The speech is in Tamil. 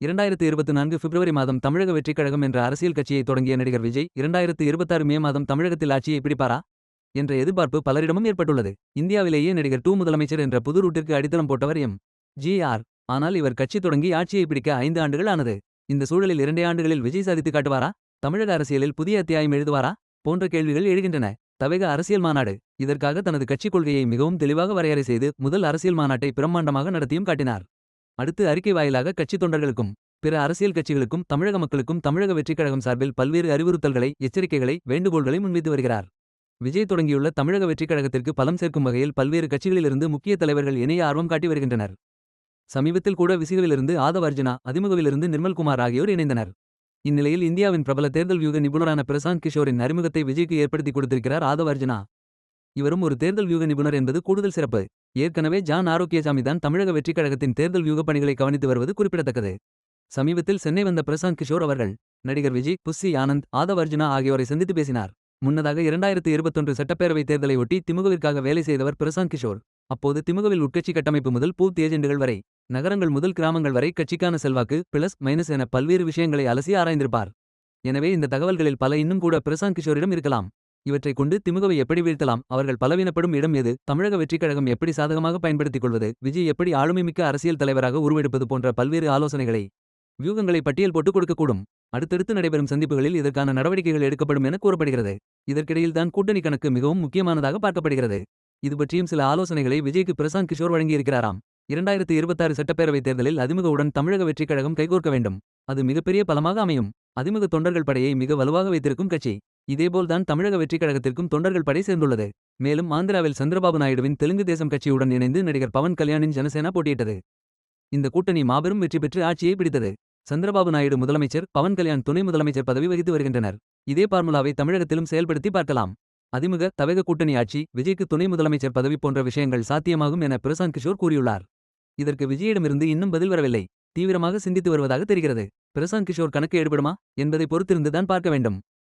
இரண்டாயிரத்து இருபத்து நான்கு பிப்ரவரி மாதம் தமிழக வெற்றிக் கழகம் என்ற அரசியல் கட்சியை தொடங்கிய நடிகர் விஜய் இரண்டாயிரத்து இருபத்தாறு மே மாதம் தமிழகத்தில் ஆட்சியை பிடிப்பாரா என்ற எதிர்பார்ப்பு பலரிடமும் ஏற்பட்டுள்ளது. இந்தியாவிலேயே நடிகர் டூ முதலமைச்சர் என்ற புது ரூட்டிற்கு அடித்தளம் போட்டவர் எம். ஜி. ஆர். ஆனால் இவர் கட்சி தொடங்கி ஆட்சியை பிடிக்க ஐந்து ஆண்டுகள் ஆனது. இந்த சூழலில் இரண்டே ஆண்டுகளில் விஜய் சாதித்து காட்டுவாரா? தமிழக அரசியலில் புதிய அத்தியாயம் எழுதுவாரா? போன்ற கேள்விகள் எழுகின்றன. தவேக அரசியல் மாநாடு. இதற்காக தனது கட்சிக் கொள்கையை மிகவும் தெளிவாக வரையறை செய்து முதல் அரசியல் மாநாட்டை பிரம்மாண்டமாக நடத்தியும் காட்டினார். அடுத்து அறிக்கை வாயிலாக கட்சி தொண்டர்களுக்கும் பிற அரசியல் கட்சிகளுக்கும் தமிழக மக்களுக்கும் தமிழக வெற்றிக் கழகம் சார்பில் பல்வேறு அறிவுறுத்தல்களை எச்சரிக்கைகளை வேண்டுகோள்களை முன்வைத்து வருகிறார். விஜய் தொடங்கியுள்ள தமிழக வெற்றிக் கழகத்திற்கு பலம் சேர்க்கும் வகையில் பல்வேறு கட்சிகளிலிருந்து முக்கிய தலைவர்கள் இணைய ஆர்வம் காட்டி வருகின்றனர். சமீபத்தில் கூட விசிகவிலிருந்து ஆதவ் அர்ஜுனா அதிமுகவிலிருந்து நிர்மல்குமார் ஆகியோர் இணைந்தனர். இந்நிலையில் இந்தியாவின் பிரபல தேர்தல் வியூக நிபுணரான பிரசாந்த் கிஷோரின் அறிமுகத்தை விஜய்க்கு ஏற்படுத்தி கொடுத்திருக்கிறார் ஆதவ் அர்ஜுனா. இவரும் ஒரு தேர்தல் வியூக நிபுணர் என்பது கூடுதல் சிறப்பு. ஏற்கனவே ஜான் ஆரோக்கியசாமி தான் தமிழக வெற்றிக் கழகத்தின் தேர்தல் வியூக பணிகளை கவனித்து வருவது குறிப்பிடத்தக்கது. சமீபத்தில் சென்னை வந்த பிரசாந்த் கிஷோர் அவர்கள் நடிகர் விஜய் புஸ்ஸி ஆனந்த் ஆதவ் அர்ஜுனா ஆகியோரை சந்தித்து பேசினார். முன்னதாக இரண்டாயிரத்து இருபத்தொன்று சட்டப்பேரவைத் தேர்தலை ஒட்டி திமுகவிற்காக வேலை செய்தவர் பிரசாந்த் கிஷோர். அப்போது திமுகவில் உட்கட்சி கட்டமைப்பு முதல் பூத் ஏஜெண்டுகள் வரை நகரங்கள் முதல் கிராமங்கள் வரை கட்சிக்கான செல்வாக்கு பிளஸ் மைனஸ் என பல்வேறு விஷயங்களை அலசி ஆராய்ந்திருப்பார். எனவே இந்த தகவல்களில் பல இன்னும் கூட பிரசாந்த் கிஷோரிடம் இருக்கலாம். இவற்றைக் கொண்டு திமுகவை எப்படி வீழ்த்தலாம்? அவர்கள் பலவீனப்படும் இடம் எது? தமிழக வெற்றிக் கழகம் எப்படி சாதகமாக பயன்படுத்திக் கொள்வது? விஜய் எப்படி ஆளுமைமிக்க அரசியல் தலைவராக உருவெடுப்பது போன்ற பல்வேறு ஆலோசனைகளை வியூகங்களை பட்டியல் போட்டுக் கொடுக்கக்கூடும். அடுத்தடுத்து நடைபெறும் சந்திப்புகளில் இதற்கான நடவடிக்கைகள் எடுக்கப்படும் என கூறப்படுகிறது. இதற்கிடையில்தான் கூட்டணி கணக்கு மிகவும் முக்கியமானதாக பார்க்கப்படுகிறது. இது பற்றியும் சில ஆலோசனைகளை விஜய்க்கு பிரசாந்த் கிஷோர் வழங்கியிருக்கிறாராம். இரண்டாயிரத்து இருபத்தாறு சட்டப்பேரவைத் தேர்தலில் அதிமுகவுடன் தமிழக வெற்றிக் கழகம் கைகோர்க்க வேண்டும். அது மிகப்பெரிய பலமாக அமையும். அதிமுக தொண்டர்கள் படையை மிக வலுவாக வைத்திருக்கும் கட்சி. இதேபோல்தான் தமிழக வெற்றிக் கழகத்திற்கும் தொண்டர்கள் படை சேர்ந்துள்ளது. மேலும் ஆந்திராவில் சந்திரபாபு நாயுடுவின் தெலுங்கு தேசம் கட்சியுடன் இணைந்து நடிகர் பவன் கல்யாணின் ஜனசேனா போட்டியிட்டது. இந்த கூட்டணி மாபெரும் வெற்றி பெற்று ஆட்சியை பிடித்தது. சந்திரபாபு நாயுடு முதலமைச்சர் பவன் கல்யாண் துணை முதலமைச்சர் பதவி வகித்து வருகின்றனர். இதே பார்முலாவை தமிழகத்திலும் செயல்படுத்தி பார்க்கலாம். அதிமுக தவேக கூட்டணி ஆட்சி விஜய்க்கு துணை முதலமைச்சர் பதவி போன்ற விஷயங்கள் சாத்தியமாகும் என பிரசாந்த் கிஷோர் கூறியுள்ளார். இதற்கு விஜயிடமிருந்து இன்னும் பதில் வரவில்லை. தீவிரமாக சிந்தித்து வருவதாக தெரிகிறது. பிரசாந்த் கிஷோர் கணக்கு எடுபடுமா? என்பதை பொறுத்திருந்துதான் பார்க்க வேண்டும்.